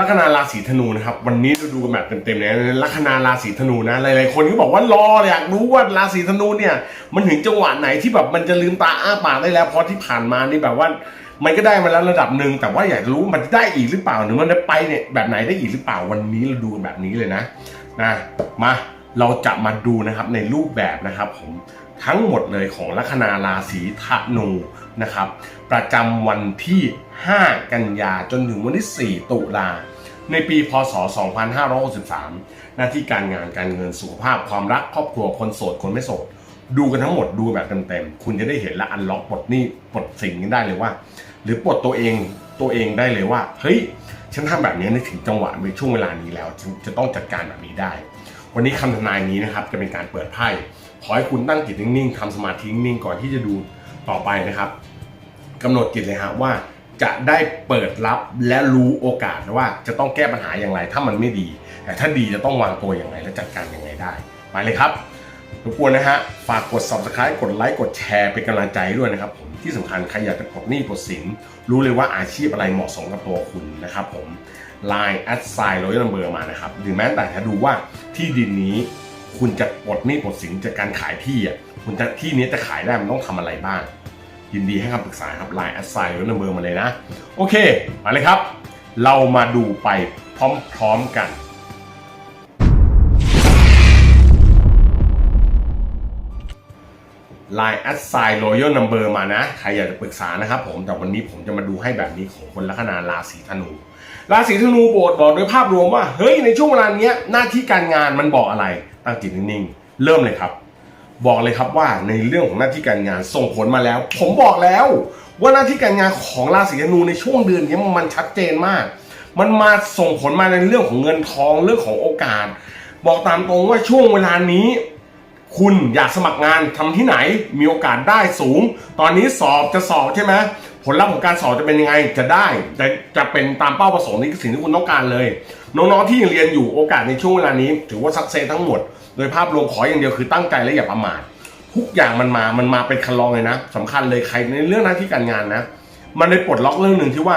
ลัคนาราศีธนูนะครับวันนี้เราดูกันแบบเต็มๆเลยนลัคนาราศีธนูนะหลายๆคนก็บอกว่ารออยากรู้ว่าราศีธนูเนี่ยมันถึงจังหวะไหนที่แบบมันจะลืมตาอ้าปากได้แล้วเพราะที่ผ่านมานี่แบบว่ามันก็ได้มาแล้วระดับหนึ่งแต่ว่าอยากรู้มันจะได้อีกหรือเปล่าหรือมันจะไปเนี่ยแบบไหนได้อีกหรือเปล่าวันนี้เราดูแบบนี้เลยนะนะมาเราจะมาดูนะครับในรูปแบบนะครับผม ทั้งหมดเลยของลัคนาราศีธนูนะครับ ประจำวันที่ 5 กันยาจนถึงวันที่ 4 ตุลาในปีพศ 2563 หน้าที่การงานการเงินสุขภาพความรักครอบครัวคนโสดคนไม่โสด ดูกันทั้งหมดดูแบบเต็มๆ คุณจะได้เห็นและอันล็อกปลดนี่ปลดสิ่งนี้ได้เลยว่า หรือปลดตัวเองตัวเองได้เลยว่า เฮ้ย ฉันทำแบบนี้ในถึงจังหวะในช่วงเวลานี้แล้ว จะต้องจัดการแบบนี้ได้ วันนี้คำทำนายนี้นะครับจะเป็นการเปิดไพ่ขอให้คุณตั้งจิตนิ่งๆทำสมาธินิ่งๆก่อนที่จะดูต่อไปนะครับกำหนดจิตเลยฮะว่าจะได้เปิดรับและรู้โอกาสว่าจะต้องแก้ปัญหาอย่างไรถ้ามันไม่ดี แต่ถ้าดีจะต้องวางตัวอย่างไรและจัดการอย่างไรได้ ไปเลยครับ รบกวนนะฮะ ฝากกด subscribe กดไลค์ กดแชร์เป็นกำลังใจด้วยนะครับผม ที่สำคัญใครอยากจะปลดหนี้ปลดสิน รู้เลยว่าอาชีพอะไรเหมาะสมกับตัวคุณนะครับผม Line แอดไซน์ร้อยนัมเบอร์มานะครับ หรือแม้แต่ถ้าดูว่าที่ดินนี้คุณจะปลดหนี้ปลดสินจากการขายที่อะ คุณจะที่นี้จะขายได้มันต้องทำอะไรบ้าง ยินดีให้คำปรึกษาครับ Line แอดไซน์ร้อยนัมเบอร์มาเลยนะ โอเค มาเลยครับ เรามาดูไปพร้อมๆกัน Line แอดไซน์ Royal Number มานะ ใครอยากจะปรึกษานะครับผม แต่วันนี้ผมจะมาดูให้แบบนี้ของคนลัคนาราศีธนู ราศีธนูโบทบอกโดยภาพรวมว่า เฮ้ย ในช่วงเวลาเนี้ยหน้าที่การงานมันบอกอะไร ตั้งจิตนิ่งๆ เริ่มเลยครับ บอกเลยครับว่าในเรื่องของหน้าที่การงานส่งผลมาแล้ว ผมบอกแล้วว่าหน้าที่การงานของราศีธนูในช่วงเดือนนี้มันชัดเจนมาก มันมาส่งผลมาในเรื่องของเงินทองเรื่องของโอกาส บอกตามตรงว่าช่วงเวลานี้ คุณอยากสมัครงานทำที่ไหนมีโอกาสได้สูง ตอนนี้สอบจะสอบใช่ไหมผลลัพธ์ของการสอบจะเป็นยังไงจะได้จะจะเป็นตามเป้าประสงค์นี่คือสิ่งที่คุณต้องการเลย น้องๆที่ยังเรียนอยู่โอกาสในช่วงเวลานี้ ถือว่าสักเซทั้งหมด โดยภาพรวมขออย่างเดียวคือตั้งใจและอย่าประมาททุกอย่างมันมามันมาเป็นคันลองเลยนะสำคัญเลยใครในเรื่องหน้าที่การงานนะ มันเลยปลดล็อกเรื่องหนึ่งที่ว่า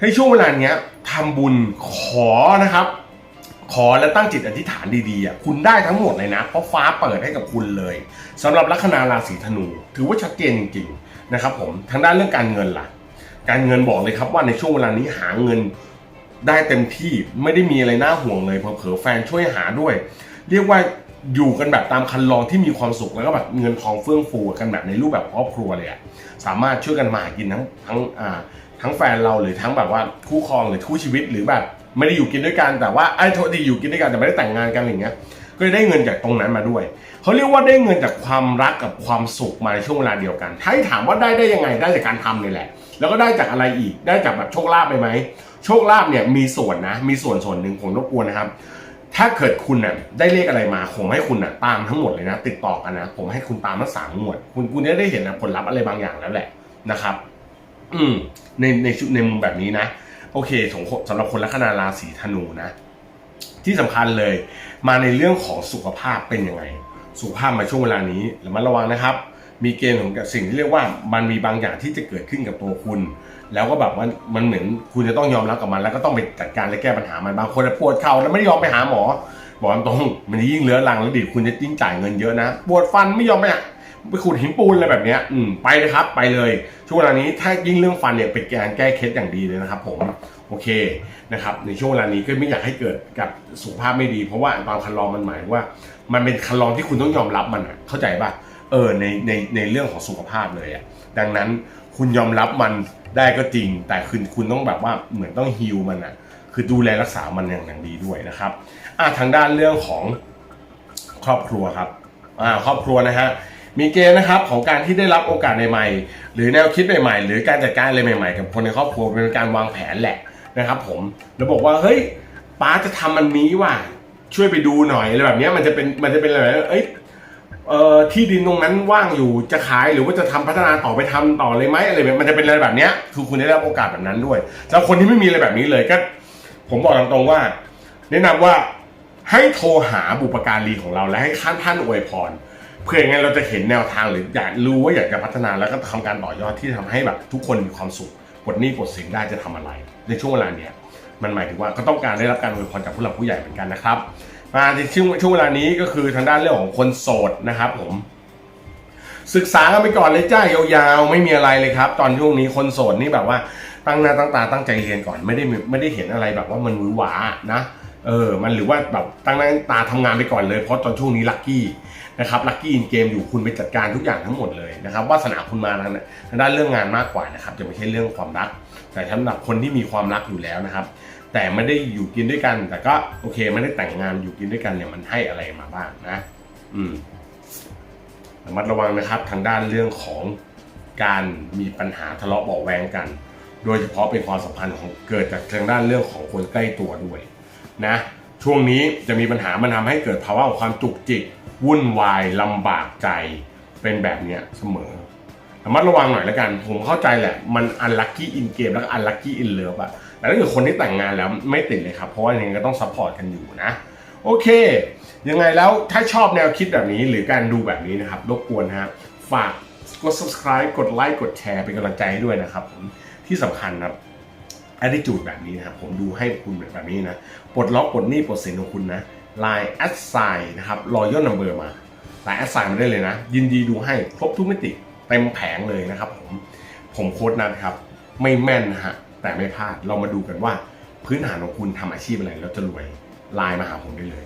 ให้ช่วงเวลาเนี้ยทำบุญขอนะครับ ขอและตั้งจิตอธิษฐานดีๆอะคุณได้ทั้งหมดเลยนะ เพราะฟ้าเปิดให้กับคุณเลยสำหรับลัคนาราศีธนู ถือว่าชัดเจนจริงๆนะครับผมทางด้านเรื่องการเงินล่ะ การเงินบอกเลยครับว่าในช่วงเวลานี้หาเงินได้เต็มที่ไม่ได้มีอะไรน่าห่วงเลยเผลอแฟนช่วยหาด้วย เรียกว่าอยู่กันแบบตามคันลองที่มีความสุขแล้วก็แบบเงินทองเฟื่องฟูกันแบบในรูปแบบครอบครัวเลยอะสามารถช่วยกันมาหากินทั้งทั้งอ่าทั้งแฟนเราหรือทั้งแบบว่าคู่ครองหรือคู่ชีวิตหรือแบบ ไม่ได้อยู่กินด้วยกันแต่ว่าไอ้โทษดีอยู่กินด้วยกันแต่ไม่ได้แต่งงานกันอะไรเงี้ย ก็ได้เงินจากตรงนั้นมาด้วยเขาเรียกว่าได้เงินจากความรักกับความสุขมาในช่วงเวลาเดียวกัน ถ้าให้ถามว่าได้ได้ยังไงได้จากการทำนี่แหละ แล้วก็ได้จากอะไรอีกได้จากแบบโชคลาภไปไหมโชคลาภเนี่ยมีส่วนนะมีส่วนส่วนหนึ่งผมรบกวนนะครับ ถ้าเกิดคุณน่ะได้เลขอะไรมาผมให้คุณน่ะตามทั้งหมดเลยนะ ติดต่อกันนะผมให้คุณตามทั้งสามงวด คุณคุณจะได้เห็นนะผลลัพธ์อะไรบางอย่างแล้วแหละนะครับ อืมในในชุดในมุมแบบนี้นะ โอเคสงสำหรับคนลัคนาราศีธนูนะ ที่สำคัญเลย มาในเรื่องของสุขภาพเป็นยังไง สุขภาพมาช่วงเวลานี้ระมัดระวังนะครับ มีเกณฑ์ของสิ่งที่เรียกว่ามันมีบางอย่างที่จะเกิดขึ้นกับตัวคุณ แล้วก็แบบว่ามันเหมือนคุณจะต้องยอมรับกับมัน แล้วก็ต้องไปจัดการและแก้ปัญหามันบางคนปวดเข่าแล้วไม่ยอมไปหาหมอบอกตรงมันยิ่งเลื้อรังแล้วดิคุณจะยิ่งจ่ายเงินเยอะนะปวดฟันไม่ยอมไปหา ไปขุดหินปูนอะไรแบบเนี้ยอืมไปเลยครับไปเลย ช่วงเวลานี้ถ้ายิ่งเรื่องฟันเนี่ยเป็นการแก้เคล็ดอย่างดีเลยนะครับ ผมโอเคนะครับในช่วงเวลานี้ก็ไม่อยากให้เกิดกับสุขภาพไม่ดี เพราะว่าตามคันลองมันหมายว่า มันเป็นคันลองที่คุณต้องยอมรับมันอะเข้าใจป่ะเออในในในเรื่องของสุขภาพเลยอะดังนั้นคุณยอมรับมันได้ก็จริง แต่คุณคุณต้องแบบว่าเหมือนต้องฮิลมันอะคือดูแลรักษามันอย่างอย่างดีด้วยนะครับอะทางด้านเรื่องของครอบครัวครับอ่าครอบครัวนะฮะ มีเกณฑ์นะครับของการที่ได้รับโอกาสใหม่ๆหรือแนวคิดใหม่ๆ หรือการจัดการอะไรใหม่ๆ กับคนในครอบครัวเป็นการวางแผนแหละนะครับ ผมแล้วบอกว่าเฮ้ยป้าจะทำมันนี้ว่ะช่วยไปดูหน่อยอะไรแบบนี้มันจะเป็นมันจะเป็นอะไรเอ้ยเอ่อที่ดินตรงนั้นว่างอยู่จะขายหรือว่าจะทำพัฒนาต่อไปทำต่อเลยไหมอะไรแบบมันจะเป็นอะไรแบบเนี้ยคือคุณได้รับโอกาสแบบนั้นด้วยสำหรับคนที่ไม่มีอะไรแบบนี้เลยก็ ผมบอกตรงๆว่า แนะนำว่าให้โทรหาบุปการีของเราและให้ท่านท่านอวยพร เพื่อยังไงเราจะเห็นแนวทางหรืออยากรู้ว่าอยากจะพัฒนาแล้วก็ทำการต่อยอดที่ทำให้แบบทุกคนมีความสุขปลดหนี้ปลดสินได้จะทำอะไร ในช่วงเวลาเนี้ยมันหมายถึงว่าก็ต้องการได้รับการอวยพรจากผู้หลักผู้ใหญ่เหมือนกันนะครับมาในช่วงช่วงเวลานี้ก็คือทางด้านเรื่องของคนโสดนะครับผม ศึกษากันไปก่อนเลยจ้ายาวๆ ไม่มีอะไรเลยครับ ตอนช่วงนี้คนโสดนี่แบบว่าตั้งหน้าตั้งตาตั้งใจเรียนก่อนไม่ได้ไม่ได้เห็นอะไรแบบว่ามันหวือหวานะ เออมันหรือว่าแบบตั้งหน้าตั้งตาทำงานไปก่อนเลยเพราะตอนช่วงนี้ลัคกี้นะครับลัคกี้อินเกมอยู่คุณไปจัดการทุกอย่างทั้งหมดเลยนะครับวาสนาคุณมาทางทางด้านเรื่องงานมากกว่านะครับจะไม่ใช่เรื่องความรัก แต่สำหรับคนที่มีความรักอยู่แล้วนะครับ แต่ไม่ได้อยู่กินด้วยกัน แต่ก็โอเคไม่ได้แต่งงานอยู่กินด้วยกันเนี่ยมันให้อะไรมาบ้างนะ อืมระมัดระวังนะครับทางด้านเรื่องของการมีปัญหาทะเลาะเบาะแวงกัน โดยเฉพาะเป็นความสัมพันธ์ของเกิดจากทางด้านเรื่องของคนใกล้ตัวด้วย นะช่วงนี้จะมีปัญหามันทำให้เกิดภาวะของความจุกจิกวุ่นวายลำบากใจเป็นแบบเนี้ยเสมอระมัดระวังหน่อยแล้วกัน ผมเข้าใจแหละ มันอันลัคกี้อินเกมแล้วก็อันลัคกี้อินเลิฟอะแต่ถ้าเกิดคนที่แต่งงานแล้วไม่ติดเลยครับ เพราะว่ายังไงก็ต้องซัพพอร์ตกันอยู่นะ โอเค ยังไงแล้วถ้าชอบแนวคิดแบบนี้หรือการดูแบบนี้นะครับ รบกวนฮะฝากกด subscribe กดไลค์กดแชร์เป็นกำลังใจให้ด้วยนะครับผมที่สำคัญนะครับ attitude แบบนี้นะครับผมดูให้คุณแบบนี้นะปลดล็อกปลดหนี้ปลดสินของคุณนะ line at sign นะครับรอยย่นนัมเบอร์มา line at sign มาได้เลยนะ ยินดีดูให้ครบทุกมิติเต็มแผงเลยนะครับผมผมโค้ดนัทครับ ไม่แม่นนะฮะแต่ไม่พลาดเรามาดูกันว่าพื้นฐานของคุณทำอาชีพอะไรแล้วจะรวยไลน์มาหาผมได้เลย